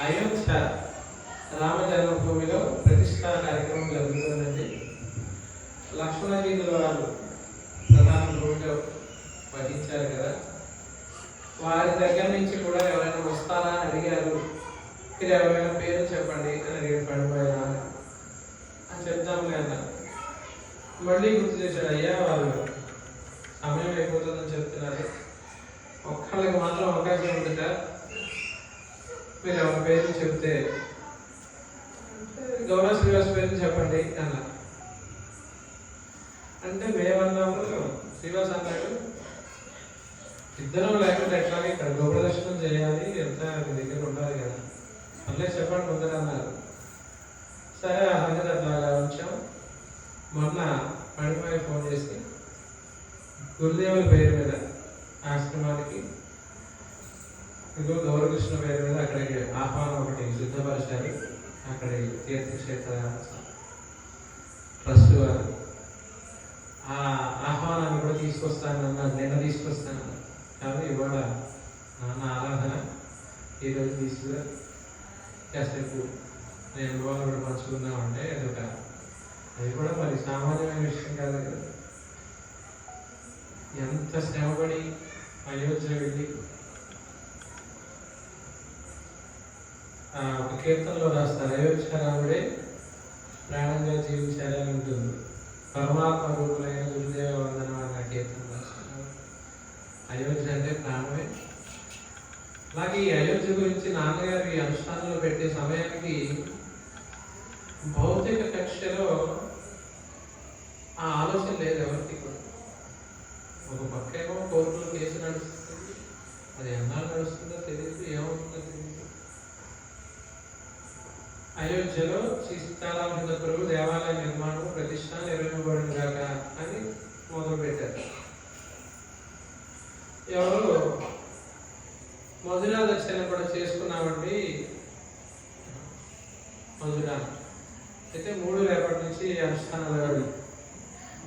అయోధ్య రామ జన్మభూమిలో ప్రతిష్టా కార్యక్రమం జరుగుతుందండి. లక్ష్మణజీతుల వారు ప్రధాన భూమిలో వహించారు కదా. వారి దగ్గర నుంచి కూడా ఎవరైనా వస్తారా అని అడిగారు. మీరు ఎవరైనా పేరు చెప్పండి అని అడిగారు పడిపోయారా అని. చెప్తాము కదా. మళ్ళీ గుర్తు చేశాడు అయ్యా వాళ్ళు సమయం అయిపోతుందని చెప్తున్నారు. ఒక్కళ్ళకి మాత్రం అవకాశం ఉందిట. మీరు ఎవరి పేరు చెప్తే గౌరవ శ్రీవాస్ పేరు చెప్పండి అన్న. అంటే మేమన్నాము శ్రీవాస్ అన్నాడు ఇద్దరం లేకుండా ఎట్లా ఇక్కడ గౌరవ చేయాలి? ఎంత మీ దగ్గర ఉండాలి కదా? మళ్ళీ చెప్పండి ముందర అన్నారు. సరే ఆ సంగతి అట్లాగా ఉంచాం. మొన్న పడిపోయి ఫోన్ చేసి గురుదేవుల పేరు మీద ఆశ్రమానికి ఇదో గౌరకృష్ణ పేరు మీద అక్కడికి ఆహ్వానం ఒకటి సిద్ధపరిచారు అక్కడి తీర్థక్షేత్ర ట్రస్ట్ వారు. ఆ ఆహ్వానాన్ని కూడా తీసుకొస్తానన్నా నిన్న తీసుకొస్తాను కానీ ఇవాళ నాన్న ఆరాధన ఈరోజు తీసుకురా కాసేపు నేను ఇవాళ కూడా పంచుకుందామంటే అదొక అది కూడా మరి సామాన్యమైన విషయం కాదు కదా. ఎంత శ్రమపడి అయోధ్య వెళ్ళి ఒక కీర్తనలో రాస్తారు అయోధ్యరాముడే ప్రాణంగా జీవించాలని ఉంటుంది. పరమాత్మ రూపులైన గురుదేవ వందనం అన్న కీర్తన రాస్తారు. అయోధ్య అంటే ప్రాణమే. అలాగే ఈ అయోధ్య గురించి నాన్నగారు ఈ అనుష్ఠానంలో పెట్టే సమయానికి భౌతిక కక్షలో ఆ ఆలోచన లేదు ఎవరికి కూడా. ఒక పక్కేమో కోర్టులో కేసు నడుస్తుంది. అది ఎన్నాళ్ళు నడుస్తుందో తెలియదు ఏమవుతుందో తెలియదు అయోధ్యలో శ్రీ సీతారామచంద్ర ప్రభు దేవాలయ నిర్మాణం ప్రతిష్ట నిర్వహించబడిన అని మొదలుపెట్టారు. ఎవరు? మధురా దర్శనం కూడా చేసుకున్నామండి. మధురా. అయితే మూడు రేపటి నుంచి అనుష్ఠానాలు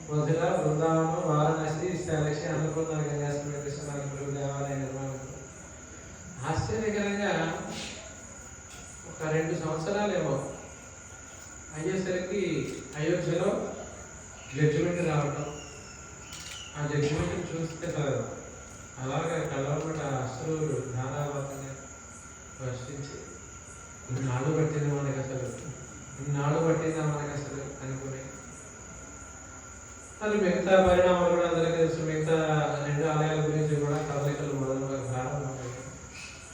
మధుర బృందావనం వారణాసి శాలక్షి అన్నపూర్ణ గంగాశ్వర కృష్ణ దేవాలయ నిర్మాణం ఆశ్చర్యకరంగా ఒక రెండు సంవత్సరాలేమో అయ్యేసరికి అయోధ్యలో జడ్జిమెంట్ రావటం. ఆ జడ్జిమెంట్ చూస్తే చాలు అలాగే కలవబట అసలు ధారావాతంగా వర్షించి నాడు పట్టింది మనకి అసలు. నాడు పట్టిందా మనకి అసలు? అనుకునే. అది మిగతా పరిణామాలు కూడా అందరికీ తెలుసు. మిగతా రెండు ఆలయాల గురించి కూడా కదలికలు మొదలు ప్రారంభమయ్యాయి.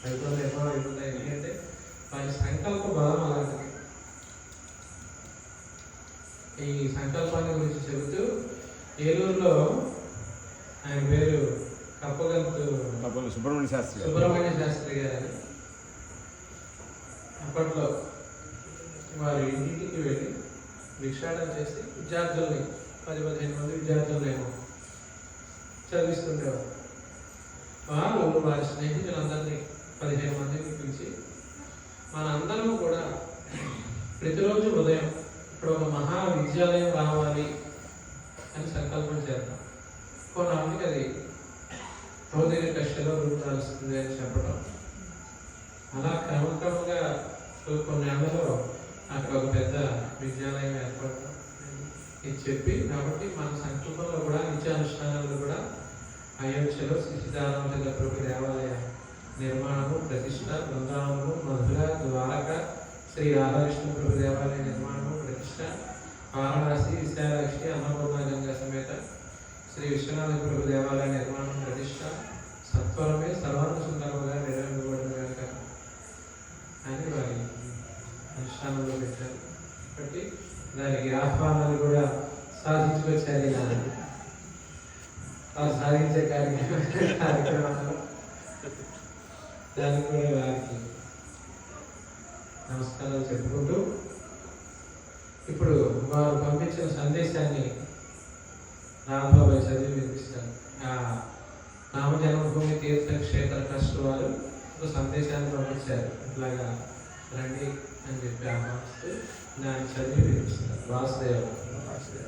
అయిపోతుంది ఎక్కువ అయిపోతాయి. ఎందుకంటే వారి సంకల్ప బలం ఈ సంకల్పాన్ని గురించి చెబుతూ ఏలూరులో ఆయన పేరు కప్పగంతు సుబ్రహ్మణ్య శాస్త్రి సుబ్రహ్మణ్య శాస్త్రి గారు. అప్పట్లో వారి ఇంటికి వెళ్ళి భిక్షాటన చేసి విద్యార్థుల్ని పది పదిహేను మంది విద్యార్థులనేమో చదివిస్తుండేవారు. వారు వారి స్నేహితులందరినీ పదిహేను మందిని పిలిచి మనందరం కూడా ప్రతిరోజు ఉదయం ఇప్పుడు ఒక విద్యాలయం రావాలి అని సంకల్పం చేద్దాం. కొన్నాళ్ళకి అది భౌతిక కష్టలో రూపుదాల్స్తుంది అని చెప్పడం. అలా క్రమక్రమంగా కొన్ని నెలలో అక్కడ ఒక పెద్ద విద్యాలయం ఏర్పడటం ఇది చెప్పి కాబట్టి మన సంకల్పంలో కూడా నిత్యానుష్ఠానాల్లో కూడా అయోధ్యలో శ్రీ ప్రభు దేవాలయ నిర్మాణము ప్రతిష్ట బృందావనము మధుర ద్వారక శ్రీ రాధాకృష్ణ ప్రభు దేవాలయ నిర్మాణము ప్రతిష్ట వారణాసి విశాలాక్షి అన్నపూర్ణ గంగా సమేత శ్రీ విశ్వనాథ ప్రభు దేవాలయ నిర్మాణం ప్రతిష్ట సత్వరమే సర్వాంగ సుందరముగా నిర్వహించబడిన కనుక అని వారి అనుష్ఠానంలో పెట్టారు. కాబట్టి దానికి ఆహ్వానాలు కూడా సాధించుకొచ్చారు ఇలా ఆ సాధించే కార్యక్రమం కార్యక్రమాలు. దానికి కూడా వారికి నమస్కారాలు చెప్పుకుంటూ ఇప్పుడు వారు పంపించిన సందేశాన్ని రాంబాబాయ్ చదివి వినిపిస్తారు రామ జన్మభూమి తీర్థక్షేత్ర ట్రస్ట్ వారు ఒక సందేశాన్ని పంపించారు. ఇట్లాగా రండి అని చెప్పి ఆహ్వానిస్తూ దాన్ని చదివి వినిపిస్తారు వాసుదేవ. వాసుదేవ.